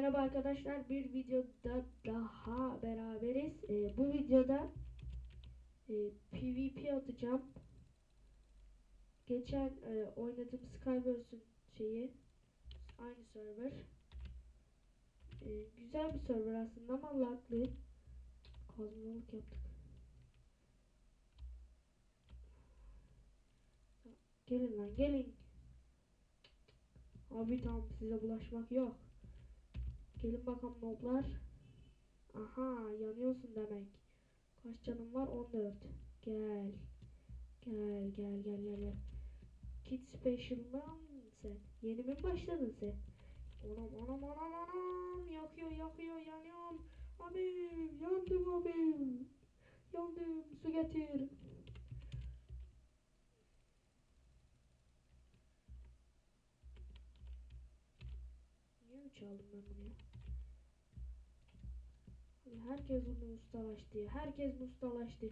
Merhaba arkadaşlar bir videoda daha beraberiz. Ee, bu videoda e, PvP atacağım. Geçen e, oynadığım Skyverse'ün şeyi aynı server. E, güzel bir server aslında ama laglı. Kazmalık yaptık. Gelin lan gelin. Abi tamam size bulaşmak yok. Gelin bakalım noblar. Aha yanıyorsun demek. Kaç canın var? 14. Gel. Gel gel gel gel gel. Kid Special'dan sen. Yeni mi başladın sen? Anam anam anam anam. Yakıyor yakıyor yanıyorum. Abi yandım abi. Yandım su getir. Niye mi ben bunu ya? Herkes bunu ustalaştı ya. Herkes ustalaştı.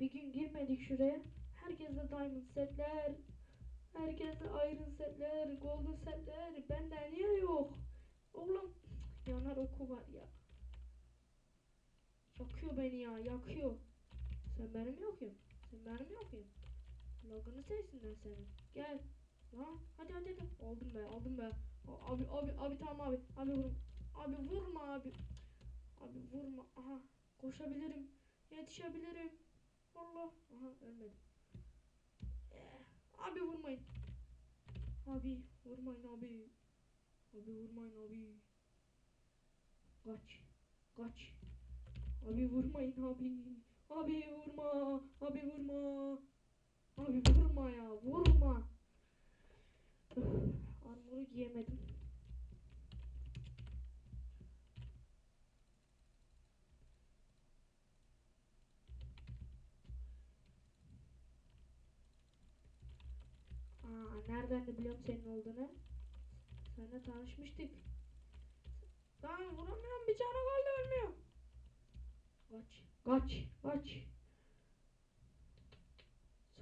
Bir gün girmedik şuraya. Herkeste diamond setler. Herkeste iron setler. Golden setler. Bende niye yok? Oğlum yanar oku var ya. Yakıyor beni ya. Yakıyor. Sen benim yokum. Sen benim yokum. Logunu sevsinler senin. Gel. Lan hadi hadi hadi. Aldım be aldım be. Abi abi abi tamam abi. Abi vurma. Abi vurma abi. Abi vurma. Aha koşabilirim. Yetişebilirim. Allah. Aha ölmedim. Eh, Abi vurmayın. Abi vurmayın abi. Abi vurmayın abi. Kaç. Kaç. Abi vurmayın abi. Abi vurma. Abi vurma. Abi vurma ya. Vurma. Giyemedim. Aa, nereden de biliyorum senin olduğunu. Seninle tanışmıştık. Ben vuramıyorum bir tane kaldı ölmüyor. Kaç, kaç, kaç.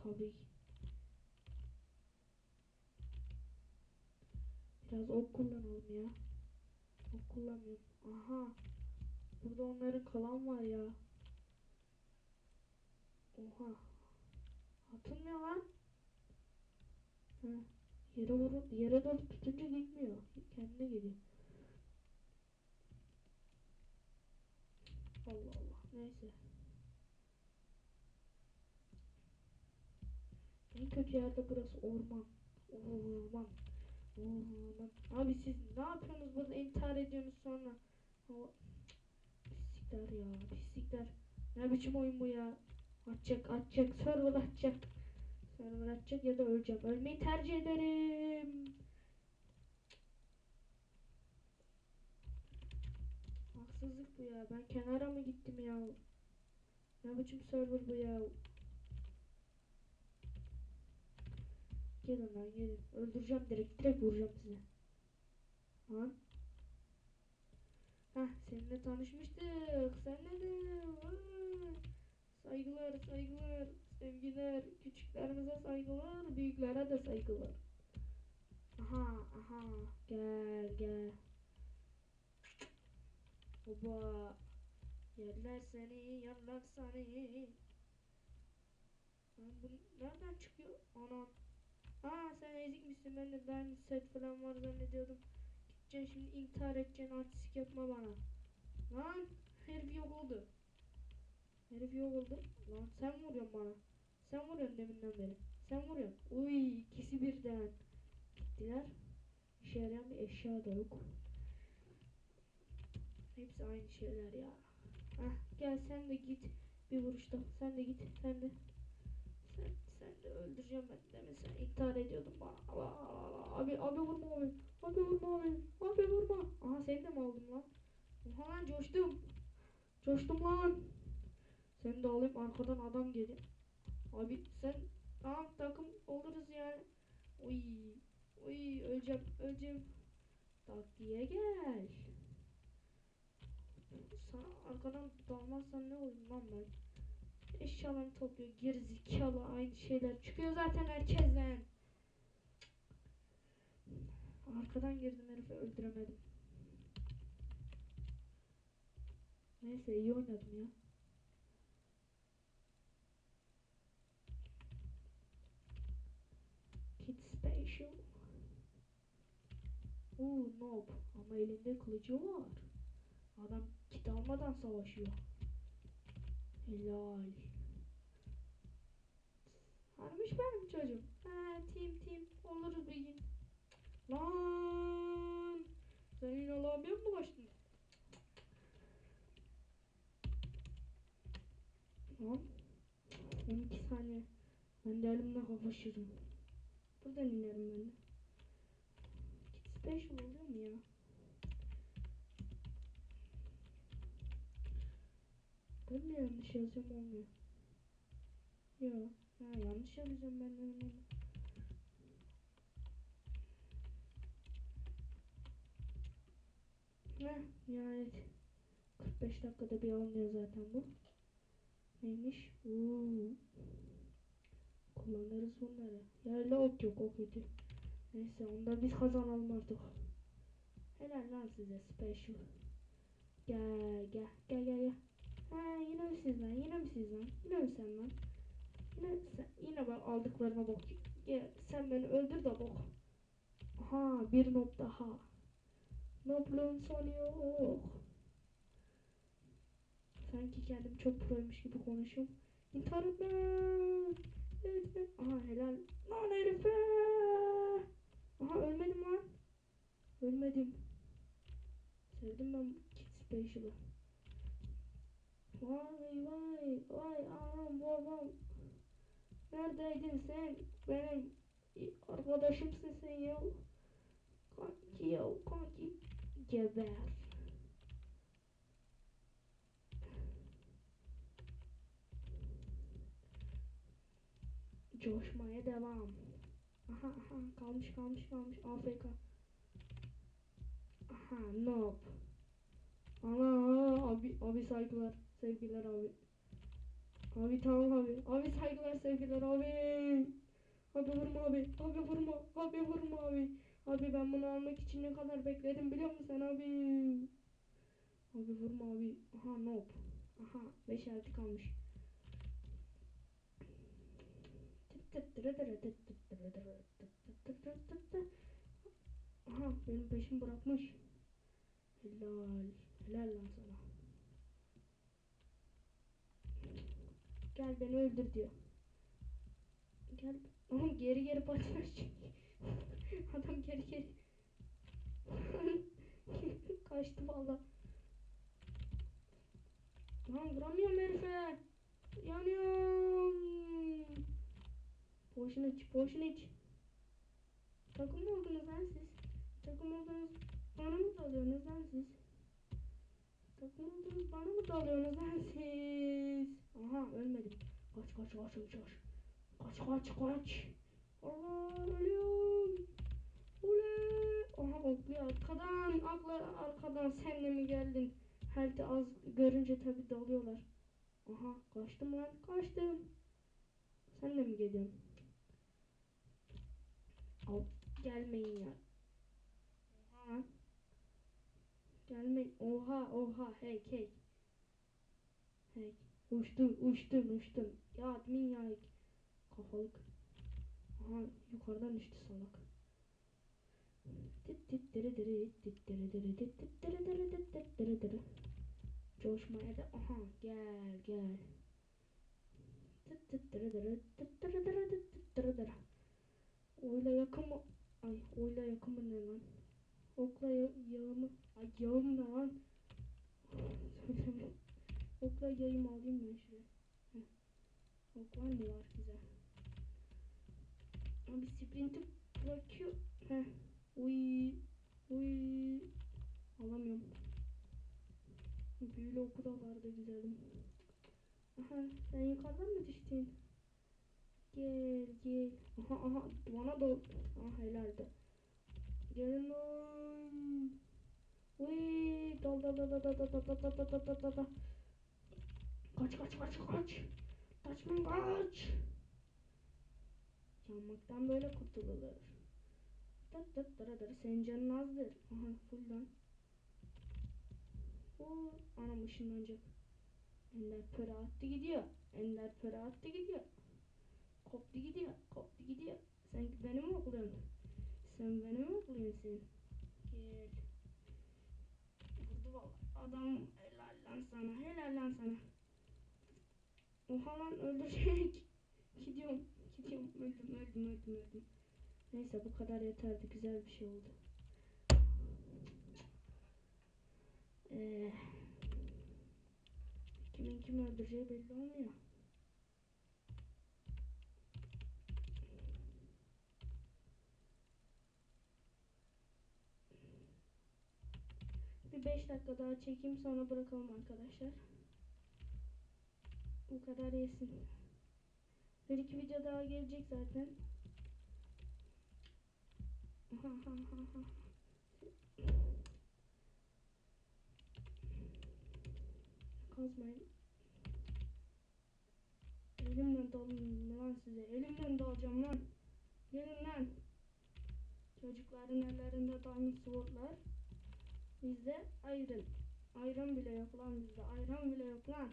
Tabii. Biraz ok kullanalım ya. Ok kullanmıyorum. Aha. Burada onların kalan var ya. Oha. Atılmıyor lan. Hı. Yere vurup yere doğru tutunca gitmiyor. Kendine geliyor. Allah Allah. Neyse. En kötü yerde burası orman. Orman. Abi siz ne yapıyorsunuz burada intihar ediyorsunuz sonra. Pislikler ya pislikler. Ne biçim oyun bu ya. Atacak atacak server atacak. Server atacak ya da öleceğim. Ölmeyi tercih ederim. Haksızlık bu ya. Ben kenara mı gittim ya? Ne biçim server bu ya? Gelin lan gelin. Öldüreceğim direkt. Direkt vuracağım size. Lan. Heh seninle tanışmıştık. Sen nedir? Vay. Saygılar saygılar. Sevgiler. Küçüklerimize saygılar. Büyüklere de saygılar. Aha aha. Gel gel. Oba. Yerler seni, yerler seni. Lan bu nereden çıkıyor? Anam. Aa sen ezikmişsin ben de diamond set falan var zannediyordum. Gideceksin şimdi intihar edeceksin artistik yapma bana. Lan herif yok oldu. Herif yok oldu. Lan sen vuruyorsun bana. Sen vuruyorsun deminden beri. Sen vuruyorsun. Uy ikisi birden. Gittiler. İşe yarayan bir eşya da yok. Hepsi aynı şeyler ya. Heh, gel sen de git. Bir vuruşta. Sen de git. Sen de. Sen, sen de öldüreceğim ben de mesela intihar ediyordum bana. Allah Allah. Abi abi vurma abi. Abi vurma abi. Abi vurma. Aha seni de mi aldım lan? Oha lan coştum. Coştum lan. Seni de alayım arkadan adam geliyor. Abi sen tamam takım oluruz yani. Oy. Oy öleceğim öleceğim. Tak diye gel. Sana arkadan dalmazsan ne olayım lan ben? Eşyalarını topluyor. Gerizekalı aynı şeyler. Çıkıyor zaten herkesten. Arkadan girdim herifi öldüremedim. Neyse iyi oynadım ya. Kid Special. Oo nob ama elinde kılıcı var. Adam kit almadan savaşıyor. Helal. Harmış benim çocuğum. He tim tim oluruz bir gün. Lan sen yine abiye mi bulaştın? Lan 12 saniye. Ben de elimle kapışırım. Buradan inerim ben de. Kit special oluyor mu ya? Ben mi yanlış yazıyorum olmuyor? Yok. Ha yanlış yazacağım ben de onu. Heh nihayet. 45 dakikada bir alınıyor zaten bu. Neymiş? Uuu. Kullanırız bunları. Yerli ok yok o kötü. Neyse onda biz kazanalım artık. Helal lan size special. Gel gel gel gel gel. Ha yine mi siz lan yine mi siz lan yine mi sen lan? Yine sen yine bak aldıklarına bak. Gel sen beni öldür de bak. Aha bir not daha. Nobluğun sonu yok. Sanki kendim çok proymuş gibi konuşuyorum. İntihar etme. Etme. Aha helal. Lan herife. Aha ölmedim lan. Ölmedim. Sevdim ben Kid Special'ı. Vay vay vay anam babam. Neredeydin sen? Benim arkadaşımsın sen ya. Kanki ya kanki. Geber. Coşmaya devam. Aha aha kalmış kalmış kalmış AFK. Aha nope. Ana abi abi saygılar sevgiler abi. Abi tamam abi. Abi saygılar sevgiler abi. Abi vurma abi. Abi vurma. Abi vurma abi. Abi ben bunu almak için ne kadar bekledim biliyor musun sen abi? Abi vurma abi. Aha nope. Aha 5 artı kalmış. Aha benim peşim bırakmış. Helal. Helal lan sana. Gel beni öldür diyor. Gel. Oğlum geri geri çünkü. Adam geri geri. Kaçtı valla. Lan vuramıyorum herife. Yanıyorum. Poşun iç, poşun iç. Takım oldunuz lan siz? Takım oldunuz bana mı dalıyorsunuz lan siz? Takım oldunuz bana mı dalıyorsunuz lan siz? Aha ölmedim. Kaç kaç kaç kaç kaç. Kaç kaç kaç. Allah ölüyorum. Ule. Aha okluyor arkadan. Akla arkadan sen de mi geldin? Her de az görünce tabi dalıyorlar. Aha kaçtım lan kaçtım. Sen de mi geliyorsun? Al gelmeyin ya. Oha. Gelmeyin. Oha oha hey hey. Hey. Uçtum uçtum uçtum. Ya admin ya. Kafalık. Aha yukarıdan düştü salak. Dit dit dere dere dit dere dere dit dit dere dere dit dit dere dere. Coşmaya da aha gel gel. Dit dit dere dere dit dere dere dit dit dere dere. Oyla yakın mı? Ay oyla yakın mı ne lan? Okla yağımı. Ay yağım ne lan? Söylemiyorum. Okla yayımı alayım ben şuraya. Heh. Mı var güzel. Abi sprinti bırakıyor. Heh. Uy. Uy. Alamıyorum. Büyülü oku da vardı güzelim. Aha sen yukarıdan mı düştün? Gel gel. Aha aha bana da aha helaldi. Gelin lan. Uy dal dal dal dal dal dal dal dal dal dal dal dal. Kaç kaç kaç kaç. Kaçmayın kaç. Yanmaktan böyle kurtululur. Tıt tıt tıra tıra senin canın azdır. Aha full lan. Oo, anam ışınlanacak. Ender pöre attı gidiyor. Ender pöre attı gidiyor. Koptu gidiyor. Koptu gidiyor. Sen beni mi okluyorsun? Sen beni mi okluyorsun? Gel. Vurdu valla. Adam helal lan sana. Helal lan sana. Oha lan öldürecek. gidiyorum. Gidiyorum. Öldüm öldüm öldüm öldüm. Neyse bu kadar yeterdi. Güzel bir şey oldu. Ee, kimin kimi öldüreceği belli olmuyor. Bir 5 dakika daha çekeyim sonra bırakalım arkadaşlar. Bu kadar yesin. Bir iki video daha gelecek zaten. Kazmayın. Elimle dalın lan size. Elimle dalacağım lan. Gelin lan. Çocukların ellerinde diamond swordlar. Bizde ayran. Ayran bile yok lan bizde. Ayran bile yok lan.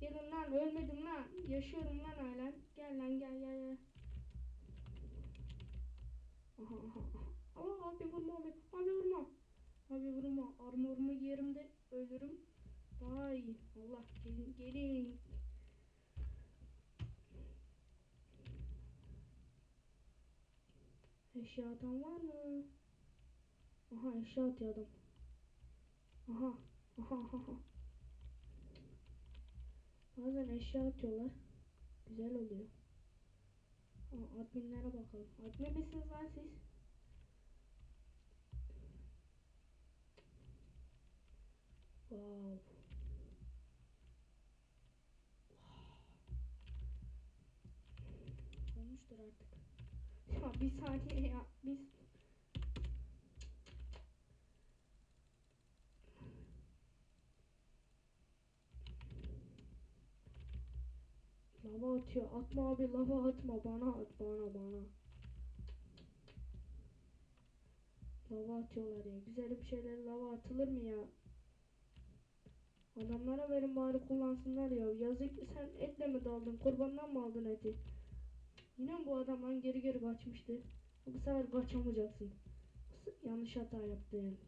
Gelin lan ölmedim lan. Yaşıyorum lan halen. Gel lan gel gel gel. Aha aha. Aa, abi vurma abi. Abi vurma. Abi vurma. Armorumu giyerim de ölürüm. İyi. Allah gelin gelin. Eşya atan var mı? Aha eşya atıyor adam. Aha. Aha aha. aha. Bazen eşya atıyorlar. Güzel oluyor. Adminlere bakalım. Admin misiniz lan siz? Wow. Olmuştur artık. Ya bir saniye ya. Biz Lava atıyor. Atma abi lava atma. Bana at bana bana. Lava atıyorlar ya. Güzel bir şeyler lava atılır mı ya? Adamlara verin bari kullansınlar ya. Yazık sen etle mi daldın? Kurbandan mı aldın eti? Yine bu adamdan geri geri kaçmıştı? Bu sefer kaçamayacaksın. Yanlış hata yaptın.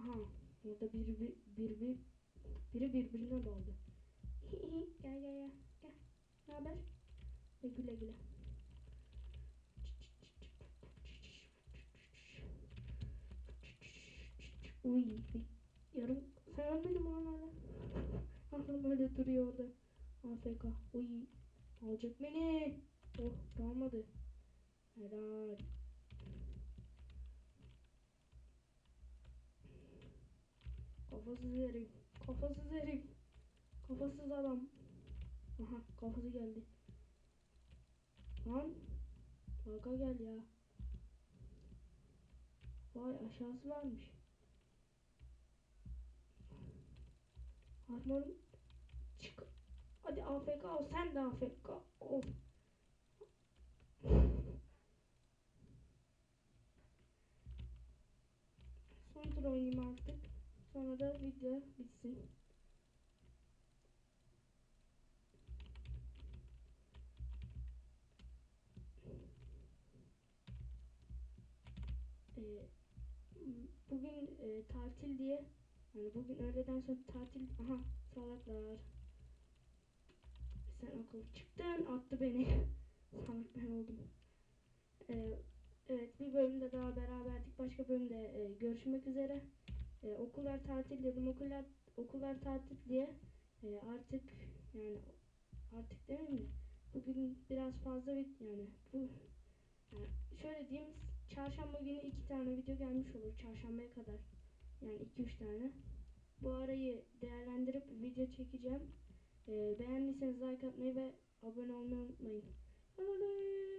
Aha. Orada bir, bir, bir, biri birbirine daldı. gel gel gel. Ne haber? Ve güle güle. Uy. Yarım. Sen ölmedin mi lan hala? Adam öyle duruyor orada. AFK. Uy. Alacak beni. Oh dalmadı. Helal. Kafasız herif. Kafasız herif. Kafasız adam. Aha kafası geldi. Lan. Baka gel ya. Vay aşağısı varmış. Armorum çık. Hadi AFK ol sen de AFK ol. Son tur oynayayım artık. Sonra da video bitsin. Ee, bugün e, tatil diye yani bugün öğleden sonra tatil aha salaklar. Sen akıllı çıktın attı beni. Salak ben oldum. Ee, evet bir bölümde daha beraberdik başka bölümde e, görüşmek üzere. Ee, okullar tatil dedim okullar okullar tatil diye e, artık yani artık demeyeyim de bugün biraz fazla bir yani bu yani şöyle diyeyim çarşamba günü iki tane video gelmiş olur çarşambaya kadar. Yani 2-3 tane. Bu arayı değerlendirip video çekeceğim. Ee, beğendiyseniz like atmayı ve abone olmayı unutmayın. Oley!